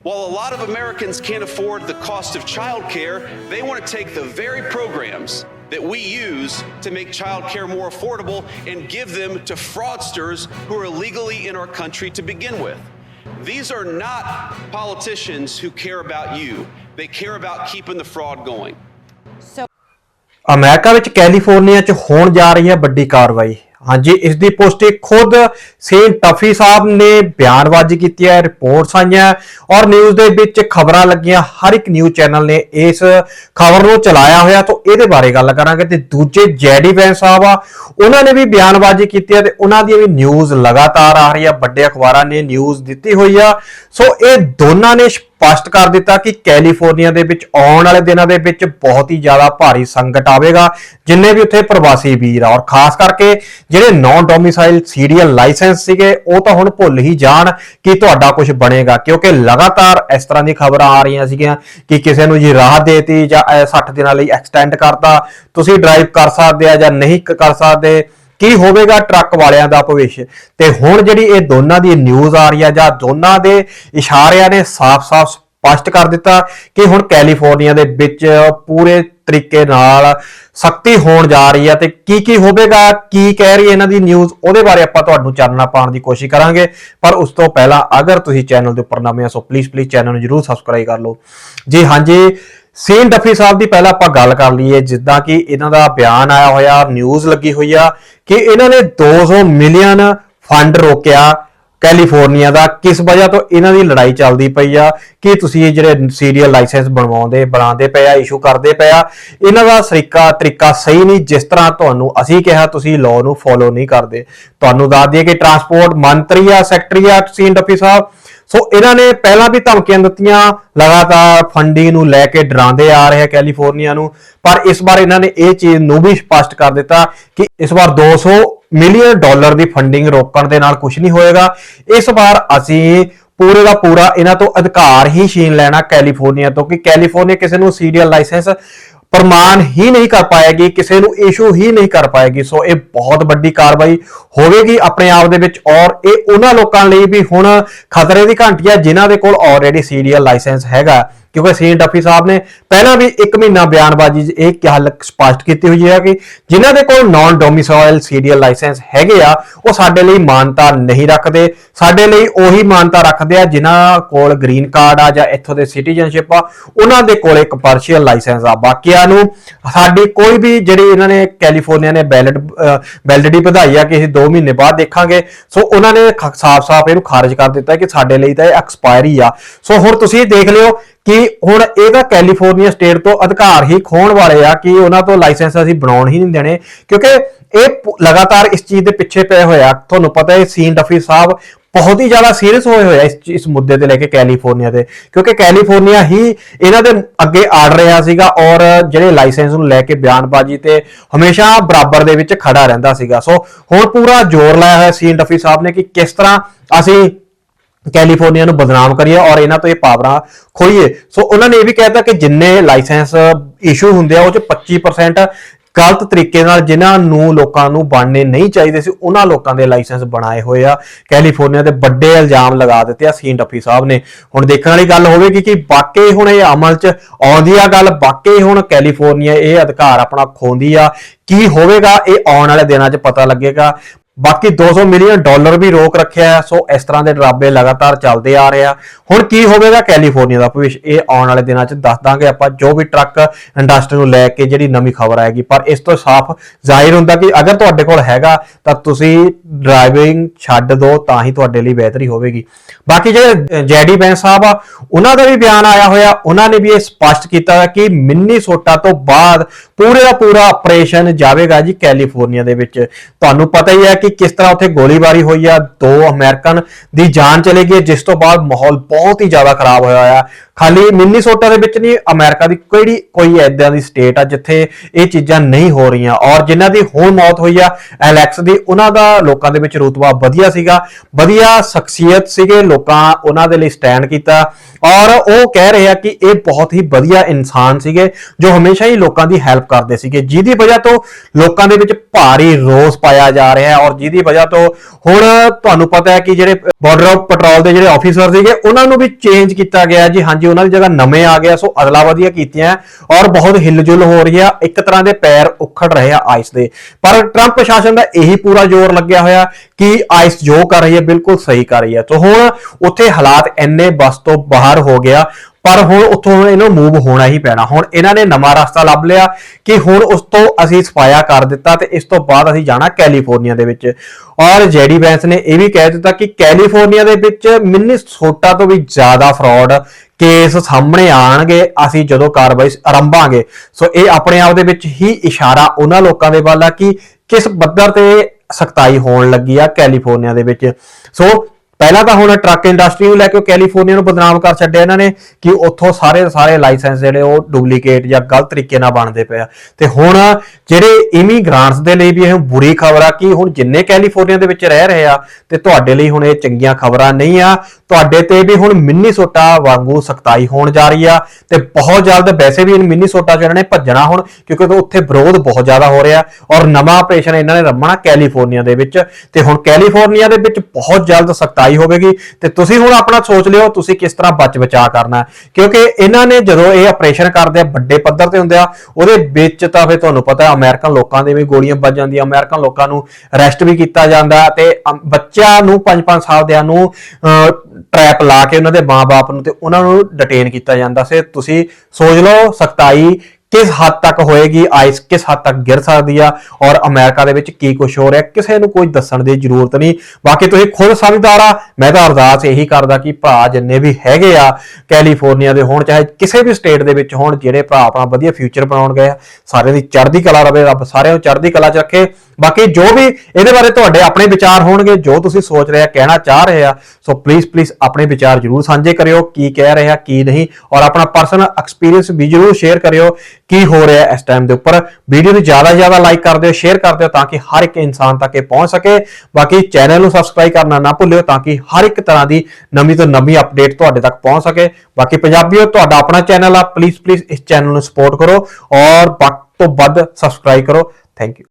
While a lot of Americans can't afford the cost of childcare, they want to take the very programs that we use to make childcare more affordable and give them to fraudsters who are illegally in our country to begin with. These are not politicians who care about you. They care about keeping the fraud going. America ਵਿੱਚ California 'ਚ ਹੋਣ ਜਾ ਰਹੀ ਹੈ ਵੱਡੀ ਕਾਰਵਾਈ ਹਾਂਜੀ, ਇਸ ਦੀ ਪੁਸ਼ਟੀ ਖੁਦ ਸੇਨ ਟਫੀ ਸਾਹਿਬ ਨੇ ਬਿਆਨਬਾਜ਼ੀ ਕੀਤੀ ਹੈ, ਰਿਪੋਰਟਸ ਆਈਆਂ ਔਰ ਨਿਊਜ਼ ਦੇ ਵਿੱਚ ਖਬਰਾਂ ਲੱਗੀਆਂ। ਹਰ ਇੱਕ ਨਿਊਜ਼ ਚੈਨਲ ਨੇ ਇਸ ਖਬਰ ਨੂੰ ਚਲਾਇਆ ਹੋਇਆ। ਤਾਂ ਇਹਦੇ ਬਾਰੇ ਗੱਲ ਕਰਾਂਗੇ ਤੇ ਦੂਜੇ ਜੈਡੀ ਵੈਨ ਸਾਹਿਬ ਆ, ਉਹਨਾਂ ਨੇ ਵੀ ਬਿਆਨਬਾਜ਼ੀ ਕੀਤੀ ਹੈ ਤੇ ਉਹਨਾਂ ਦੀ ਵੀ ਨਿਊਜ਼ ਲਗਾਤਾਰ ਆ ਰਹੀ ਆ ਵੱਡੇ ਅਖਬਾਰਾਂ ਨੇ ਨਿਊਜ਼ ਦਿੱਤੀ ਹੋਈ ਆ। ਸੋ ਇਹ ਦੋਨਾਂ ਨੇ ਸਪਸ਼ਟ ਕਰ ਦਿੱਤਾ ਕਿ ਕੈਲੀਫੋਰਨੀਆ ਦੇ ਵਿੱਚ ਆਉਣ ਵਾਲੇ ਦਿਨਾਂ ਦੇ ਵਿੱਚ ਬਹੁਤ ਹੀ ਜ਼ਿਆਦਾ ਭਾਰੀ ਸੰਕਟ ਆਵੇਗਾ, ਜਿੰਨੇ ਵੀ ਉੱਥੇ ਪ੍ਰਵਾਸੀ ਵੀਰ ਆ। ਔਰ ਖਾਸ ਕਰਕੇ ਜਿਹੜੇ ਨੌਨ ਡੋਮਿਸਾਈਲ ਸੀਰੀਅਲ ਲਾਇਸੈਂਸ ਸੀਗੇ, ਉਹ ਤਾਂ ਹੁਣ ਭੁੱਲ ਹੀ ਜਾਣ ਕਿ ਤੁਹਾਡਾ ਕੁਝ ਬਣੇਗਾ, ਕਿਉਂਕਿ ਲਗਾਤਾਰ ਇਸ ਤਰ੍ਹਾਂ ਦੀ ਖਬਰਾਂ ਆ ਰਹੀਆਂ ਸੀਗੀਆਂ ਕਿ ਕਿਸੇ ਨੂੰ ਜੀ ਰਾਹਤ ਦੇਤੀ ਜਾਂ ਇਹ 60 ਦਿਨਾਂ ਲਈ ਐਕਸਟੈਂਡ ਕਰਤਾ। ਤੁਸੀਂ ਡਰਾਈਵ ਕਰ ਸਕਦੇ ਆ ਜਾਂ ਨਹੀਂ ਕਰ ਸਕਦੇ। ਕੀ ਹੋਵੇਗਾ ਟਰੱਕ ਵਾਲਿਆਂ ਦਾ ਭਵਿੱਖ ਤੇ ਹੁਣ ਜਿਹੜੀ ਇਹ ਦੋਨਾਂ ਦੀ ਨਿਊਜ਼ ਆ ਰਹੀ ਆ ਜਾਂ ਦੋਨਾਂ ਦੇ ਇਸ਼ਾਰਿਆਂ ਨੇ ਸਾਫ਼-ਸਾਫ਼ ਸਪਸ਼ਟ ਕਰ ਦਿੱਤਾ ਕਿ ਹੁਣ ਕੈਲੀਫੋਰਨੀਆ ਦੇ ਵਿੱਚ ਪੂਰੇ ਤਰੀਕੇ ਨਾਲ ਸਖਤੀ ਹੋਣ ਜਾ ਰਹੀ ਹੈ ਤੇ ਕੀ ਕੀ ਹੋਵੇਗਾ, ਕੀ ਕਹਿ ਰਹੀ ਹੈ ਇਹਨਾਂ ਦੀ ਨਿਊਜ਼ ਉਹਦੇ ਬਾਰੇ ਆਪਾਂ ਤੁਹਾਨੂੰ ਚਾਨਣਾ ਪਾਉਣ ਦੀ ਕੋਸ਼ਿਸ਼ ਕਰਾਂਗੇ। ਪਰ ਉਸ ਤੋਂ ਪਹਿਲਾਂ ਅਗਰ ਤੁਸੀਂ ਚੈਨਲ ਦੇ ਉੱਪਰ ਨਵੇਂ ਹੋ ਸੋ ਪਲੀਜ਼ ਪਲੀਜ਼ ਚੈਨਲ ਨੂੰ ਜਰੂਰ ਸਬਸਕ੍ਰਾਈਬ ਕਰ ਲਓ। ਜੀ ਹਾਂਜੀ ਸੀਨ ਡਫੀ ਸਾਹਿਬ ਦੀ ਪਹਿਲਾਂ ਆਪਾਂ ਗੱਲ ਕਰ ਲਈਏ, ਜਿੱਦਾਂ ਕਿ ਇਹਨਾਂ ਦਾ ਬਿਆਨ ਆਇਆ ਹੋਇਆ ਨਿਊਜ਼ ਲੱਗੀ ਹੋਈ ਆ ਕਿ ਇਹਨਾਂ ਨੇ 200 ਮਿਲੀਅਨ ਫੰਡ ਰੋਕਿਆ ਕੈਲੀਫੋਰਨੀਆ ਦਾ। ਕਿਸ ਵਜ੍ਹਾ ਤੋਂ ਇਹਨਾਂ ਦੀ ਲੜਾਈ ਚੱਲਦੀ ਪਈ ਆ? ਕਿ ਤੁਸੀਂ ਇਹ ਜਿਹੜੇ ਸੀਰੀਅਲ ਲਾਇਸੈਂਸ ਬਣਵਾਉਂਦੇ, ਬਣਾਉਂਦੇ ਪਏ ਆ ਇਸ਼ੂ ਕਰਦੇ ਪਏ ਆ? ਇਹਨਾਂ ਦਾ ਸਰੀਕਾ ਤਰੀਕਾ ਸਹੀ ਨਹੀਂ, ਜਿਸ ਤਰ੍ਹਾਂ ਤੁਹਾਨੂੰ ਅਸੀਂ ਕਿਹਾ, ਤੁਸੀਂ ਲਾਅ ਨੂੰ ਫੋਲੋ ਨਹੀਂ ਕਰਦੇ। ਤੁਹਾਨੂੰ ਦੱਸ ਦਈਏ ਕਿ ਟਰਾਂਸਪੋਰਟ ਮੰਤਰੀ ਆ ਸੈਕਟਰੀ ਆ, ਸੀਨ ਡੱਫੀ ਸਾਹਿਬ। ਸੋ ਇਹਨਾਂ ਨੇ ਪਹਿਲਾਂ ਵੀ ਧਮਕੀਆਂ ਦਿੱਤੀਆਂ, ਲਗਾਤਾਰ ਫੰਡਿੰਗ ਨੂੰ ਲੈ ਕੇ ਡਰਾਉਂਦੇ ਆ ਰਹੇ ਆ ਕੈਲੀਫੋਰਨੀਆ ਨੂੰ, ਪਰ ਇਸ ਵਾਰ ਇਹਨਾਂ ਨੇ ਇਹ ਚੀਜ਼ ਨੂੰ ਵੀ ਸਪਸ਼ਟ ਕਰ ਦਿੱਤਾ ਕਿ ਇਸ ਵਾਰ 200 ਮਿਲੀਅਨ ਡਾਲਰ ਦੀ ਫੰਡਿੰਗ ਰੋਕਣ ਦੇ ਨਾਲ ਕੁਝ ਨਹੀਂ ਹੋਏਗਾ। ਇਸ ਵਾਰ ਅਸੀਂ ਪੂਰੇ ਦਾ ਪੂਰਾ ਇਹਨਾਂ ਤੋਂ ਅਧਿਕਾਰ ਹੀ ਛੀਨ ਲੈਣਾ ਕੈਲੀਫੋਰਨੀਆ ਤੋਂ, ਕਿ ਕੈਲੀਫੋਰਨੀਆ ਕਿਸੇ ਨੂੰ ਸੀਰੀਅਲ ਲਾਇਸੈਂਸ ਪ੍ਰਮਾਣ ਹੀ ਨਹੀਂ ਕਰ ਪਾਏਗੀ, ਕਿਸੇ ਨੂੰ ਇਸ਼ੂ ਹੀ ਨਹੀਂ ਕਰ ਪਾਏਗੀ। ਸੋ ਇਹ ਬਹੁਤ ਵੱਡੀ ਕਾਰਵਾਈ ਹੋਵੇਗੀ ਆਪਣੇ ਆਪ ਦੇ ਵਿੱਚ ਔਰ ਇਹ ਉਹਨਾਂ ਲੋਕਾਂ ਲਈ ਵੀ ਹੁਣ ਖਤਰੇ ਦੀ ਘੰਟੀ ਹੈ ਜਿਨ੍ਹਾਂ ਦੇ ਕੋਲ ਆਲਰੇਡੀ ਸੀਰੀਅਲ ਲਾਇਸੈਂਸ ਹੈਗਾ। ਕਿਉਂਕਿ ਸੀਨ ਡੱਫੀ ਸਾਹਿਬ ਨੇ ਪਹਿਲਾਂ ਵੀ 1 ਮਹੀਨਾ ਬਿਆਨਬਾਜ਼ੀ 'ਚ ਇਹ ਗੱਲ ਸਪਸ਼ਟ ਕੀਤੀ ਹੋਈ ਹੈ ਕਿ ਜਿਨ੍ਹਾਂ ਦੇ ਕੋਲ ਨਾਨ ਡੋਮਿਸਾਈਲ ਸੀਰੀਅਲ ਲਾਇਸੈਂਸ ਹੈਗੇ ਆ, ਉਹ ਸਾਡੇ ਲਈ ਮਾਨਤਾ ਨਹੀਂ ਰੱਖਦੇ। ਸਾਡੇ ਲਈ ਉਹੀ ਮਾਨਤਾ ਰੱਖਦੇ ਆ ਜਿਨ੍ਹਾਂ ਕੋਲ ਗ੍ਰੀਨ ਕਾਰਡ ਆ ਜਾਂ ਇੱਥੋਂ ਦੇ ਸਿਟੀਜ਼ਨਸ਼ਿਪ ਆ। ਉਹਨਾਂ ਦੇ ਕੋਲ ਇੱਕ ਪਾਰਸ਼ੀਅਲ ਲਾਇਸੈਂਸ ਆ ਬਾਕੀਆਂ ਨੂੰ। ਸਾਡੀ ਕੋਈ ਵੀ ਜਿਹੜੀ ਇਹਨਾਂ ਨੇ ਕੈਲੀਫੋਰਨੀਆ ਨੇ ਬੈਲਟ ਵੈਲਿਡਿਟੀ ਵਧਾਈ ਆ ਕਿ ਅਸੀਂ 2 ਮਹੀਨੇ ਬਾਅਦ ਦੇਖਾਂਗੇ। ਸੋ ਉਹਨਾਂ ਨੇ ਖ- ਸਾਫ਼-ਸਾਫ਼ ਇਹਨੂੰ ਖਾਰਜ ਕਰ ਦਿੱਤਾ ਕਿ ਸਾਡੇ ਲਈ ਤਾਂ ਇਹ ਐਕਸਪਾਇਰੀ ਆ। ਸੋ ਹੁਣ ਤੁਸੀਂ ਦੇਖ ਲਿਓ ਕਿ ਹੁਣ ਇਹ ਤਾਂ ਕੈਲੀਫੋਰਨੀਆ ਸਟੇਟ ਤੋਂ ਅਧਿਕਾਰ ਹੀ ਖੋਣ ਵਾਲੇ ਆ ਕਿ ਉਹਨਾਂ ਤੋਂ ਲਾਇਸੈਂਸ ਅਸੀਂ ਬਣਾਉਣ ਹੀ ਨਹੀਂ ਦੇਣੇ। ਕਿਉਂਕਿ ਇਹ ਪ- ਲਗਾਤਾਰ ਇਸ ਚੀਜ਼ ਦੇ ਪਿੱਛੇ ਪਏ ਹੋਇਆ ਤੁਹਾਨੂੰ ਪਤਾ ਹੈ, ਸੀਨ ਡਫੀ ਸਾਹਿਬ ਬਹੁਤ ਹੀ ਜ਼ਿਆਦਾ ਸੀਰੀਅਸ ਹੋਏ ਹੋਇਆ ਇਸ ਇਸ ਮੁੱਦੇ ਤੇ ਲੈ ਕੇ ਕੈਲੀਫੋਰਨੀਆ ਦੇ। ਕਿਉਂਕਿ ਕੈਲੀਫੋਰਨੀਆ ਹੀ ਇਹਨਾਂ ਦੇ ਅੱਗੇ ਆੜ ਰਿਹਾ ਸੀਗਾ ਔਰ ਜਿਹੜੇ ਲਾਇਸੈਂਸ ਨੂੰ ਲੈ ਕੇ ਬਿਆਨਬਾਜ਼ੀ ਤੇ ਹਮੇਸ਼ਾ ਬਰਾਬਰ ਦੇ ਵਿੱਚ ਖੜਾ ਰਹਿੰਦਾ ਸੀਗਾ। ਸੋ ਹੁਣ ਪੂਰਾ ਜ਼ੋਰ ਲਾਇਆ ਹੋਇਆ ਸੀਨ ਡਫੀ ਸਾਹਿਬ ਨੇ ਕਿ ਕਿਸ ਤਰ੍ਹਾਂ ਅਸੀਂ ਕੈਲੀਫੋਰਨੀਆ ਨੂੰ ਬਦਨਾਮ ਕਰੀਏ ਔਰ ਇਹਨਾਂ ਤੋਂ ਇਹ ਪਾਵਰਾਂ ਖੋਈਏ ਸੋ ਉਹਨਾਂ ਨੇ ਇਹ ਵੀ ਕਹਿਤਾ ਕਿ ਜਿੰਨੇ ਲਾਇਸੈਂਸ ਇਸ਼ੂ ਹੁੰਦੇ ਆ, ਉਹ ਚ 25% ਗਲਤ ਤਰੀਕੇ ਨਾਲ ਜਿਨ੍ਹਾਂ ਨੂੰ ਲੋਕਾਂ ਨੂੰ ਬਣਨੇ ਨਹੀਂ ਚਾਹੀਦੇ ਸੀ, ਉਹਨਾਂ ਲੋਕਾਂ ਦੇ ਲਾਇਸੈਂਸ ਬਣਾਏ ਹੋਏ ਆ। ਕੈਲੀਫੋਰਨੀਆ ਤੇ ਵੱਡੇ ਇਲਜ਼ਾਮ ਲਗਾ ਦਿੱਤੇ ਆ ਸੀਨ ਡੱਫੀ ਸਾਹਿਬ ਨੇ। ਹੁਣ ਦੇਖਣ ਵਾਲੀ ਗੱਲ ਹੋਵੇਗੀ ਕਿ ਵਾਕਈ ਹੁਣ ਇਹ ਅਮਲ 'ਚ ਆਉਂਦੀ ਆ ਗੱਲ, ਵਾਕਈ ਹੁਣ ਕੈਲੀਫੋਰਨੀਆ ਇਹ ਅਧਿਕਾਰ ਆਪਣਾ ਖੋਂਦੀ ਆ। ਕੀ ਹੋਵੇਗਾ, ਇਹ ਆਉਣ ਵਾਲੇ ਦਿਨਾਂ 'ਚ ਪਤਾ ਲੱਗੇਗਾ। ਬਾਕੀ 200 ਮਿਲੀਅਨ ਡਾਲਰ ਵੀ ਰੋਕ ਰੱਖਿਆ ਸੋ ਇਸ ਤਰ੍ਹਾਂ ਦੇ ਡਰਾਬੇ ਲਗਾਤਾਰ ਚੱਲਦੇ ਆ ਰਹੇ ਆ। ਹੁਣ ਕੀ ਹੋਵੇਗਾ ਕੈਲੀਫੋਰਨੀਆ ਦਾ ਭਵਿੱਖ ਇਹ ਆਉਣ ਵਾਲੇ ਦਿਨਾਂ 'ਚ ਦੱਸ ਦਾਂਗੇ ਆਪਾਂ। ਜੋ ਵੀ ਟਰੱਕ ਇੰਡਸਟਰੀ ਨੂੰ ਲੈ ਕੇ ਜਿਹੜੀ ਨਵੀਂ ਖਬਰ ਆਏਗੀ, ਪਰ ਇਸ ਤੋਂ ਸਾਫ਼ ਜ਼ਾਹਿਰ ਹੁੰਦਾ ਕਿ ਅਗਰ ਤੁਹਾਡੇ ਕੋਲ ਹੈਗਾ, ਤਾਂ ਤੁਸੀਂ ਡਰਾਈਵਿੰਗ ਛੱਡ ਦਿਓ ਤਾਂ ਹੀ ਤੁਹਾਡੇ ਲਈ ਬਿਹਤਰੀ ਹੋਵੇਗੀ। ਬਾਕੀ ਜਿਹੜੇ ਜੈਡੀ ਬੈਂਸ ਸਾਹਿਬ ਆ, ਉਹਨਾਂ ਦਾ ਵੀ ਬਿਆਨ ਆਇਆ ਹੋਇਆ। ਉਹਨਾਂ ਨੇ ਵੀ ਇਹ ਸਪਸ਼ਟ ਕੀਤਾ ਹੈ ਕਿ ਮਿਨੀਸੋਟਾ ਤੋਂ ਬਾਅਦ ਪੂਰੇ ਦਾ ਪੂਰਾ ਆਪਰੇਸ਼ਨ ਜਾਵੇਗਾ ਜੀ ਕੈਲੀਫੋਰਨੀਆ ਦੇ ਵਿੱਚ। ਤੁਹਾਨੂੰ ਪਤਾ ਹੀ ਹੈ ਕਿ ਕਿਸ ਤਰ੍ਹਾਂ ਉੱਥੇ ਗੋਲੀਬਾਰੀ ਹੋਈ ਆ ਦੋ ਅਮਰੀਕਨ ਦੀ ਜਾਨ ਚਲੇ ਗਈ ਹੈ, ਜਿਸ ਤੋਂ ਬਾਅਦ ਮਾਹੌਲ ਬਹੁਤ ਹੀ ਜ਼ਿਆਦਾ ਖਰਾਬ ਹੋਇਆ ਆ। ਖਾਲੀ ਮਿਨੀਸੋਟਾ ਦੇ ਵਿੱਚ ਨਹੀਂ, ਅਮਰੀਕਾ ਦੀ ਕਿਹੜੀ ਕੋਈ ਐਦਾਂ ਦੀ ਸਟੇਟ ਆ ਜਿੱਥੇ ਇਹ ਚੀਜ਼ਾਂ ਨਹੀਂ ਹੋ ਰਹੀਆਂ? ਔਰ ਜਿਨ੍ਹਾਂ ਦੀ ਹੁਣ ਮੌਤ ਹੋਈ ਆ, ਐਲੈਕਸ ਦੀ, ਉਹਨਾਂ ਦਾ ਲੋਕਾਂ ਦੇ ਵਿੱਚ ਰੁਤਬਾ ਵਧੀਆ ਸੀਗਾ, ਵਧੀਆ ਸ਼ਖਸੀਅਤ ਸੀਗੇ ਲੋਕਾਂ, ਉਹਨਾਂ ਦੇ ਲਈ ਸਟੈਂਡ ਕੀਤਾ। ਔਰ ਉਹ ਕਹਿ ਰਹੇ ਆ ਕਿ ਇਹ ਬਹੁਤ ਹੀ ਵਧੀਆ ਇਨਸਾਨ ਸੀਗੇ, ਜੋ ਹਮੇਸ਼ਾ ਹੀ ਲੋਕਾਂ ਦੀ ਹੈਲਪ ਕਰਦੇ ਸੀਗੇ। ਜਿਹਦੀ ਵਜ੍ਹਾ ਤੋਂ ਲੋਕਾਂ ਦੇ ਵਿੱਚ ਭਾਰੀ ਰੋਸ ਪਾਇਆ ਜਾ ਰਿਹਾ ਹੈ ਔਰ ਜਿਹਦੀ ਵਜ੍ਹਾ ਤੋਂ ਹੁਣ ਤੁਹਾਨੂੰ ਪਤਾ ਹੈ ਕਿ ਜਿਹੜੇ ਬਾਰਡਰ ਪੈਟਰੋਲ ਦੇ ਜਿਹੜੇ ਆਫੀਸਰ ਸੀਗੇ, ਉਹਨਾਂ ਨੂੰ ਵੀ ਚੇਂਜ ਕੀਤਾ ਗਿਆ ਜੀ, ਹਾਂਜੀ ਉਹਨਾਂ ਦੀ ਜਗ੍ਹਾ ਨਵੇਂ ਆ ਗਿਆ, ਸੋ ਅਦਲਾ ਵਧੀਆਂ ਕੀਤੀਆਂ ਔਰ ਬਹੁਤ ਹਿਲਜੁਲ ਹੋ ਰਹੀ ਆ ਇੱਕ ਤਰ੍ਹਾਂ ਦੇ ਪੈਰ ਉਖੜ ਰਹੇ ਆ ਆਈਸ ਦੇ। ਪਰ ਟਰੰਪ ਪ੍ਰਸ਼ਾਸਨ ਦਾ ਇਹੀ ਪੂਰਾ ਜ਼ੋਰ ਲੱਗਿਆ ਹੋਇਆ ਕਿ ਆਈਸ ਜੋ ਕਰ ਰਹੀ ਹੈ, ਬਿਲਕੁਲ ਸਹੀ ਕਰ ਰਹੀ ਹੈ। ਤੋਂ ਹੁਣ ਉੱਥੇ ਹਾਲਾਤ ਇੰਨੇ ਬਸ ਤੋਂ ਬਾਹਰ ਹੋ ਗਿਆ, ਪਰ ਹੁਣ ਉੱਥੋਂ ਇਹਨੂੰ ਮੂਵ ਹੋਣਾ ਹੀ ਪੈਣਾ। ਹੁਣ ਇਹਨਾਂ ਨੇ ਨਵਾਂ ਰਸਤਾ ਲੱਭ ਲਿਆ ਕਿ ਹੁਣ ਉਸ ਤੋਂ ਅਸੀਂ ਸਫਾਇਆ ਕਰ ਦਿੱਤਾ ਤੇ ਇਸ ਤੋਂ ਬਾਅਦ ਅਸੀਂ ਜਾਣਾ ਕੈਲੀਫੋਰਨੀਆ ਦੇ ਵਿੱਚ। ਔਰ ਜੈਡੀ ਬੈਂਸ ਨੇ ਇਹ ਵੀ ਕਹਿ ਦਿੱਤਾ ਕਿ ਕੈਲੀਫੋਰਨੀਆ ਦੇ ਵਿੱਚ ਮਿਨੀਸੋਟਾ ਤੋਂ ਵੀ ਜ਼ਿਆਦਾ ਫਰਾਡ ਕੇਸ ਸਾਹਮਣੇ ਆਣਗੇ, ਅਸੀਂ ਜਦੋਂ ਕਾਰਵਾਈ ਆਰੰਭਾਂਗੇ। ਸੋ ਇਹ ਆਪਣੇ ਆਪ ਦੇ ਵਿੱਚ ਹੀ ਇਸ਼ਾਰਾ ਉਹਨਾਂ ਲੋਕਾਂ ਦੇ ਵੱਲ ਆ ਕਿ ਕਿਸ ਪੱਧਰ ਤੇ ਸਖਤਾਈ ਹੋਣ ਲੱਗੀ ਆ ਕੈਲੀਫੋਰਨੀਆ ਦੇ ਵਿੱਚ। ਸੋ ਪਹਿਲਾਂ ਤਾਂ ਹੁਣ ਟਰੱਕ ਇੰਡਸਟਰੀ ਨੂੰ ਲੈ ਕੇ ਕੈਲੀਫੋਰਨੀਆ ਨੂੰ ਬਦਨਾਮ ਕਰ ਛੱਡਿਆ ਇਹਨਾਂ ਨੇ ਕਿ ਉੱਥੋਂ ਸਾਰੇ ਸਾਰੇ ਲਾਇਸੈਂਸ ਜਿਹੜੇ ਉਹ ਡੁਪਲੀਕੇਟ ਜਾਂ ਗਲਤ ਤਰੀਕੇ ਨਾਲ ਬਣਦੇ ਪਏ ਆ। ਤੇ ਹੁਣ ਜਿਹੜੇ ਇਮੀਗ੍ਰਾਂਟਸ ਦੇ ਲਈ ਵੀ ਇਹ ਬੁਰੀ ਖਬਰ ਆ ਕਿ ਹੁਣ ਜਿੰਨੇ ਕੈਲੀਫੋਰਨੀਆ ਦੇ ਵਿੱਚ ਰਹਿ ਰਹੇ ਆ ਤੇ ਤੁਹਾਡੇ ਲਈ ਹੁਣ ਇਹ ਚੰਗੀਆਂ ਖਬਰਾਂ ਨਹੀਂ ਆ ਤੁਹਾਡੇ ਤੇ ਵੀ ਹੁਣ ਮਿਨੀਸੋਟਾ ਵਾਂਗੂ ਸਖਤਾਈ ਹੋਣ ਜਾ ਰਹੀ ਆ ਤੇ ਬਹੁਤ ਜਲਦ ਵੈਸੇ ਵੀ ਮਿਨੀਸੋਟਾ ਚ ਇਹਨਾਂ ਨੇ ਭੱਜਣਾ ਹੁਣ, ਕਿਉਂਕਿ ਉੱਥੇ ਵਿਰੋਧ ਬਹੁਤ ਜ਼ਿਆਦਾ ਹੋ ਰਿਹਾ ਔਰ ਨਵਾਂ ਆਪਰੇਸ਼ਨ ਇਹਨਾਂ ਨੇ ਰੰਮਣਾ ਕੈਲੀਫੋਰਨੀਆ ਦੇ ਵਿੱਚ ਤੇ ਹੁਣ ਕੈਲੀਫੋਰਨੀਆ ਦੇ ਵਿੱਚ ਬਹੁਤ ਜਲਦ ਸਖਤਾਈ ਹੋਵੇਗੀ ਤੇ ਤੁਸੀਂ ਹੁਣ ਆਪਣਾ ਸੋਚ ਲਿਓ ਤੁਸੀਂ ਕਿਸ ਤਰ੍ਹਾਂ ਬਚ ਬਚਾ ਕਰਨਾ ਕਿਉਂਕਿ ਇਹਨਾਂ ਨੇ ਜਦੋਂ ਇਹ ਆਪਰੇਸ਼ਨ ਕਰਦੇ ਆ, ਵੱਡੇ ਪੱਧਰ ਤੇ ਹੁੰਦੇ ਆ, ਉਹਦੇ ਵਿੱਚ ਤਾਂ ਫਿਰ ਤੁਹਾਨੂੰ ਪਤਾ ਹੈ ਅਮਰੀਕਨ ਲੋਕਾਂ ਦੇ ਵੀ ਗੋਲੀਆਂ ਵੱਜ ਜਾਂਦੀਆਂ, ਅਮਰੀਕਨ ਲੋਕਾਂ ਨੂੰ ਅਰੈਸਟ ਵੀ ਕੀਤਾ ਜਾਂਦਾ ਤੇ ਅਮ- ਬੱਚਿਆਂ ਨੂੰ 5-5 ਸਾਲ ਦਿਆਂ ਨੂੰ ਟ੍ਰੈਪ ਲਾ ਕੇ ਉਹਨਾਂ ਦੇ ਮਾਪੇ ਨੂੰ ਤੇ ਉਹਨਾਂ ਨੂੰ ਡਿਟੇਨ ਕੀਤਾ ਜਾਂਦਾ ਸੀ। ਤੁਸੀਂ ਸੋਚ ਲਓ ਸਖਤਾਈ ਕਿਸ ਹੱਦ ਤੱਕ ਹੋਏਗੀ ਆਈਸ ਕਿਸ ਹੱਦ ਤੱਕ ਗਿਰ ਸਕਦੀ ਆ ਔਰ ਅਮਰੀਕਾ ਦੇ ਵਿੱਚ ਕੀ ਕੁਝ ਹੋ ਰਿਹਾ, ਕਿਸੇ ਨੂੰ ਕੋਈ ਦੱਸਣ ਦੀ ਜ਼ਰੂਰਤ ਨਹੀਂ। ਬਾਕੀ ਤੁਸੀਂ ਖੁਦ ਸਮਝਦਾਰ ਆ, ਮੈਂ ਤਾਂ ਅਰਦਾਸ ਇਹੀ ਕਰਦਾ ਕਿ ਭਰਾ ਜਿੰਨੇ ਵੀ ਹੈਗੇ ਆ ਕੈਲੀਫੋਰਨੀਆ ਦੇ ਹੋਣ, ਚਾਹੇ ਕਿਸੇ ਵੀ ਸਟੇਟ ਦੇ ਵਿੱਚ ਹੋਣ, ਜਿਹੜੇ ਭਰਾ ਆਪਣਾ ਵਧੀਆ ਫਿਊਚਰ ਬਣਾਉਣ ਗਏ ਆ ਸਾਰਿਆਂ ਦੀ ਚੜ੍ਹਦੀ ਕਲਾ ਰਵੇ, ਰੱਬ ਸਾਰਿਆਂ ਨੂੰ ਚੜ੍ਹਦੀ ਕਲਾ 'ਚ ਰੱਖੇ। ਬਾਕੀ ਜੋ ਵੀ ਇਹਦੇ ਬਾਰੇ ਤੁਹਾਡੇ ਆਪਣੇ ਵਿਚਾਰ ਹੋਣਗੇ, ਜੋ ਤੁਸੀਂ ਸੋਚ ਰਹੇ ਆ, ਕਹਿਣਾ ਚਾਹ ਰਹੇ ਆ, ਸੋ ਪਲੀਜ਼ ਪਲੀਜ਼ ਆਪਣੇ ਵਿਚਾਰ ਜਰੂਰ ਸਾਂਝੇ ਕਰਿਓ, ਕੀ ਕਹਿ ਰਹੇ ਆ, ਕੀ ਨਹੀਂ, ਔਰ ਆਪਣਾ ਪਰਸਨਲ ਐਕਸਪੀਰੀਅੰਸ ਵੀ ਜਰੂਰ ਸ਼ੇਅਰ ਕਰਿਓ, ਕੀ ਹੋ ਰਿਹਾ ਇਸ ਟਾਈਮ ਦੇ ਉੱਪਰ। ਵੀਡੀਓ ਨੂੰ ਜ਼ਿਆਦਾ ਜ਼ਿਆਦਾ ਲਾਈਕ ਕਰ ਦਿਓ ਸ਼ੇਅਰ ਕਰ ਦਿਓ, ਤਾਂ ਕਿ ਹਰ ਇੱਕ ਇਨਸਾਨ ਤੱਕ ਇਹ ਪਹੁੰਚ ਸਕੇ। ਬਾਕੀ ਚੈਨਲ ਨੂੰ ਸਬਸਕ੍ਰਾਈਬ ਕਰਨਾ ਨਾ ਭੁੱਲਿਓ, ਤਾਂ ਕਿ ਹਰ ਇੱਕ ਤਰ੍ਹਾਂ ਦੀ ਨਵੀਂ ਤੋਂ ਨਵੀਂ ਅਪਡੇਟ ਤੁਹਾਡੇ ਤੱਕ ਪਹੁੰਚ ਸਕੇ। ਬਾਕੀ ਪੰਜਾਬੀਓ, ਤੁਹਾਡਾ ਆਪਣਾ ਚੈਨਲ ਆ ਪਲੀਜ਼ ਪਲੀਜ਼ ਇਸ ਚੈਨਲ ਨੂੰ ਸਪੋਰਟ ਕਰੋ, ਔਰ ਵੱਧ ਤੋਂ ਵੱਧ ਸਬਸਕ੍ਰਾਈਬ ਕਰੋ। Thank you